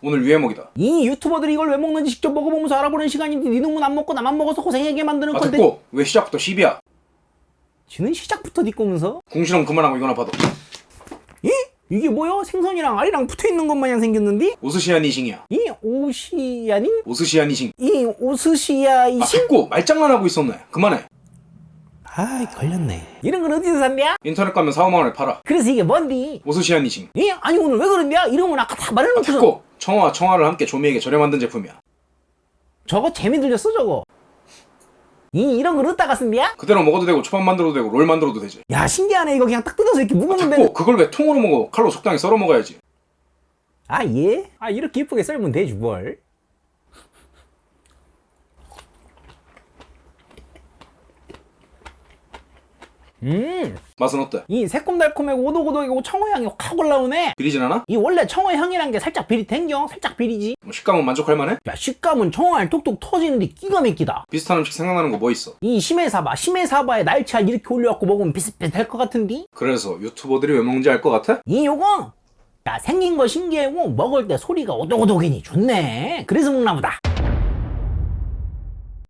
오늘 유해먹이다. 이 유튜버들이 이걸 왜 먹는지 직접 먹어보면서 알아보는 시간인데 니 놈은 안 먹고 나만 먹어서 고생하게 만드는 아 건데 듣고 왜 시작부터 10이야? 지는 시작부터 뒷꼬면서 궁시렁 그만하고 이거나 봐도. 이? 이게 뭐야? 생선이랑 알이랑 붙어있는 것 마냥 생겼는데? 오스시아니싱이야. 이 오시아닌? 오스시아니싱. 이 오스시아 이아 신? 듣고 말장난하고 있었네. 그만해. 아 걸렸네 이런 건 어디서 샀냐? 인터넷 가면 4, 5만 원에 팔아. 그래서 이게 뭔디? 오스시아니싱. 이? 아니 오늘 왜 그런데야? 이름은 아까 다 아 말해놓고서 듣고 청어와 청아를 함께 조미에게 절여 만든 제품이야. 저거 재미 들렸어 저거 이 이런 걸 어디다가 쓴디야? 그대로 먹어도 되고 초밥 만들어도 되고 롤 만들어도 되지. 야 신기하네 이거 그냥 딱 뜯어서 이렇게 아 묵으면 되는 그걸 왜 통으로 먹어? 칼로 적당히 썰어 먹어야지. 아 예? 아 이렇게 이쁘게 썰면 되지 뭘 음, 맛은 어때? 이 새콤달콤하고 오독오독하고 청어향이 확 올라오네. 비리진 않아? 이 원래 청어향이란 게 살짝 비릿hen겨, 살짝 비리지. 뭐 식감은 만족할 만해? 야 식감은 청어알 톡톡 터지는데 기가 막히다. 비슷한 음식 생각나는 거 뭐 있어? 이 심해사바, 심해사바에 날치알 이렇게 올려갖고 먹으면 비슷비슷할 것 같은데? 그래서 유튜버들이 왜 먹는지 알 것 같아? 이 요거 야 생긴 거 신기하고 먹을 때 소리가 오독오독이니 좋네. 그래서 먹나 보다.